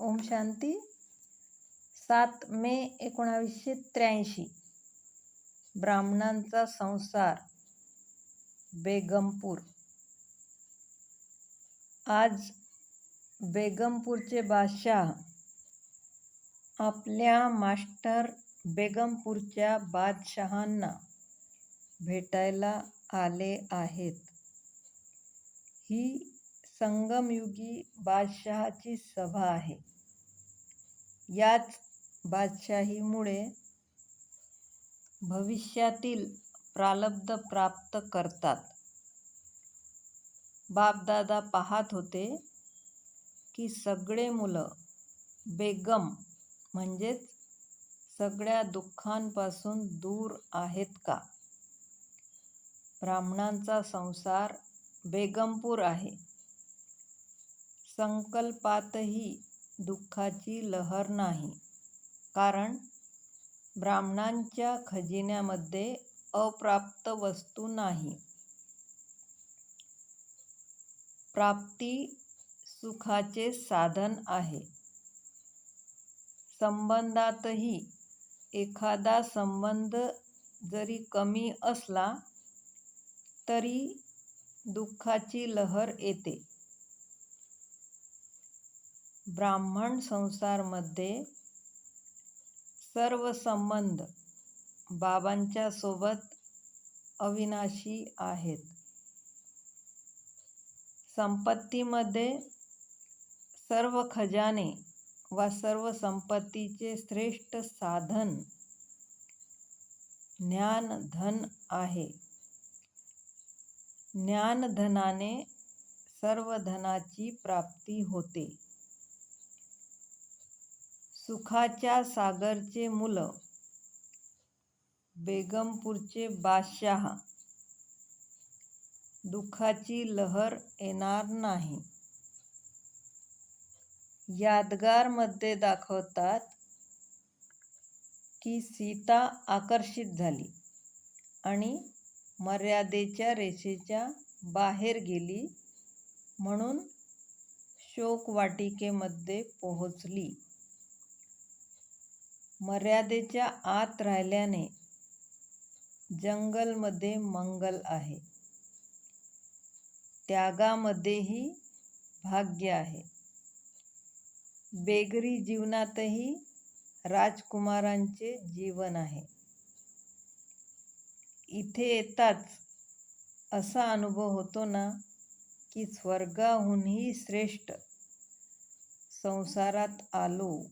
ओम शांती. सात मे एकोणावीसशे त्र्याऐंशी. ब्राह्मणांचा संसार. बेगमपूर. आज बेगमपूरचे बादशाह आपल्या मास्टर बेगमपूरच्या बादशहांना भेटायला आले आहेत. ही संगमयुगी बादशहाची सभा आहे. याच बादशाहीमुळे भविष्यातील प्रालब्ध प्राप्त करतात. बापदादा पाहत होते की सगळे मुलं बेगम म्हणजेच सगळ्या दुःखांपासून दूर आहेत का? ब्राह्मणांचा संसार बेगमपूर आहे. संकल्पातही दुःखाची लहर नाही. कारण ब्राह्मणांच्या खजिन्यामध्ये अप्राप्त वस्तू नाही. प्राप्ती सुखाचे साधन आहे. संबंधातही एखादा संबंध जरी कमी असला तरी दुःखाची लहर येते. ब्राह्मण संसारमध्ये सर्व संबंध बाबांच्या सोबत अविनाशी आहेत. संपत्तीमध्ये सर्व खजाने वा सर्व संपत्तीचे श्रेष्ठ साधन ज्ञान धन आहे. ज्ञानधनाने सर्व धनाची प्राप्ती होते. सुखाच्या सागरचे मुलं. बेगमपूरचे बादशाह. दुःखाची लहर येणार नाही. यादगारमध्ये दाखवतात की सीता आकर्षित झाली आणि मर्यादेच्या रेषेच्या बाहेर गेली म्हणून शोकवाटिकेमध्ये पोहोचली. मर्यादेच्या आत राहिल्याने जंगलमध्ये मंगल आहे. त्यागामध्येही भाग्य आहे. बेगरी जीवनातही राजकुमारांचे जीवन आहे. इथे येताच असा अनुभव होतो ना की स्वर्गाहूनही श्रेष्ठ संसारात आलो.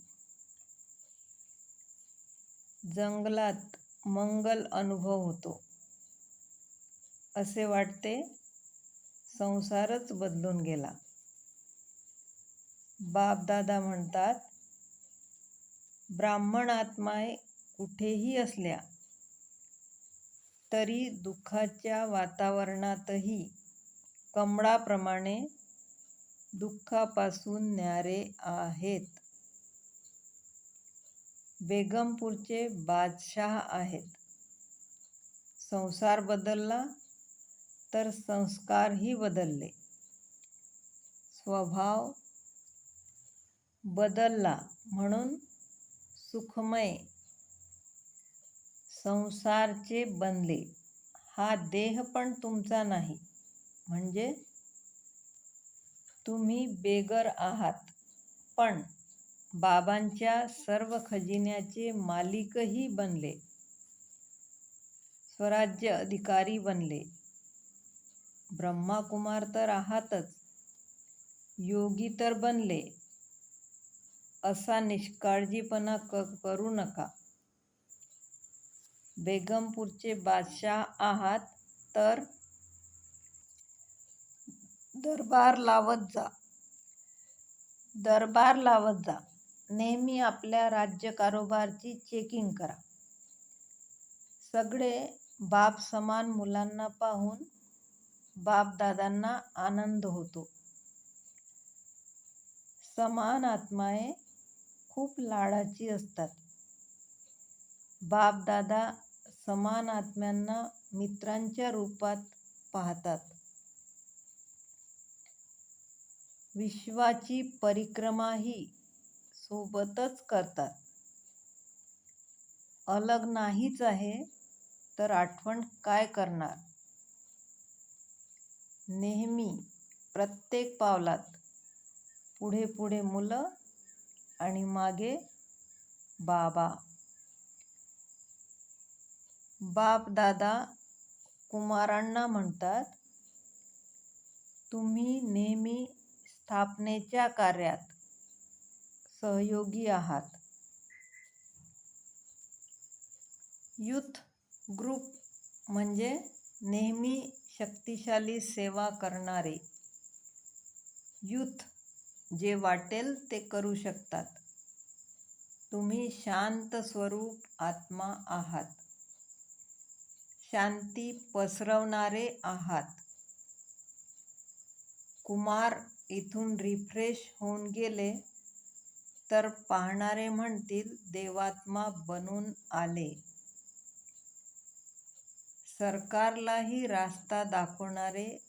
जंगलात मंगल अनुभव होतो. असे वाटते संसारच बदलून गेला. बापदादा म्हणतात ब्राह्मण आत्माय कुठेही असल्या तरी दुःखाच्या वातावरणातही कमळाप्रमाणे दुःखापासून न्यारे आहेत. बेगमपूरचे बादशाह आहेत. संसार बदलला तर संस्कारही बदलले. स्वभाव बदलला म्हणून सुखमय संसारचे बनले. हा देह पण तुमचा नाही. म्हणजे तुम्ही बेगर आहात. पण बाबांच्या सर्व खजिन्याचे मालिकही बनले. स्वराज्य अधिकारी बनले. ब्रह्माकुमार तर आहातच. योगी तर बनले. असा निष्काळजीपणा क करू नका. बेगमपूरचे बादशाह आहात तर दरबार लावत जा. दरबार लावत जा. नेहमी आपल्या राज्य कारोबारची चेकिंग करा. सगळे बाप समान मुलांना पाहून बापदादांना आनंद होतो. समान आत्माए खूप लाडाची असतात. बापदादा समान आत्म्यांना मित्रांच्या रूपात पाहतात. विश्वाची परिक्रमा ही सोबतच करतात. अलग नाहीच आहे तर आठवण काय करणार? नेहमी प्रत्येक पावलात पुढे पुढे मुलं आणि मागे बाबा. बाप दादा कुमारांना म्हणतात तुम्ही नेहमी स्थापनेच्या कार्यात सहयोगी आहात. युथ ग्रुप म्हणजे नेहमी शक्तिशाली सेवा करणारे. युथ जे वाटेल ते करू शकतात. तुम्ही शांत स्वरूप आत्मा आहात. शांती पसरवणारे आहात. कुमार इथून रिफ्रेश होऊन गेले. तर पाहणारे म्हणतील देवात्मा बनून आले. सरकारलाही रास्ता दाखवणारे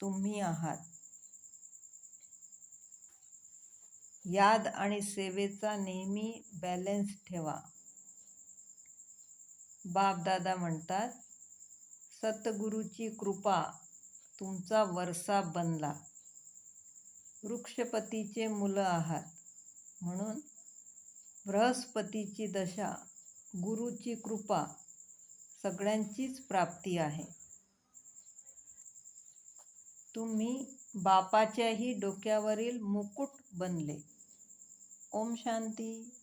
तुम्ही आहात. याद आणि सेवेचा नेहमी बॅलेन्स ठेवा. बापदादा म्हणतात सतगुरूची कृपा तुमचा वरसा बनला. वृक्षपतीचे मुलं आहात. म्हणून बृहस्पतीची दशा गुरुची कृपा सगळ्यांचीच प्राप्ती आहे. तुम्ही बापाच्याही डोक्यावरील मुकुट बनले. ओम शांती.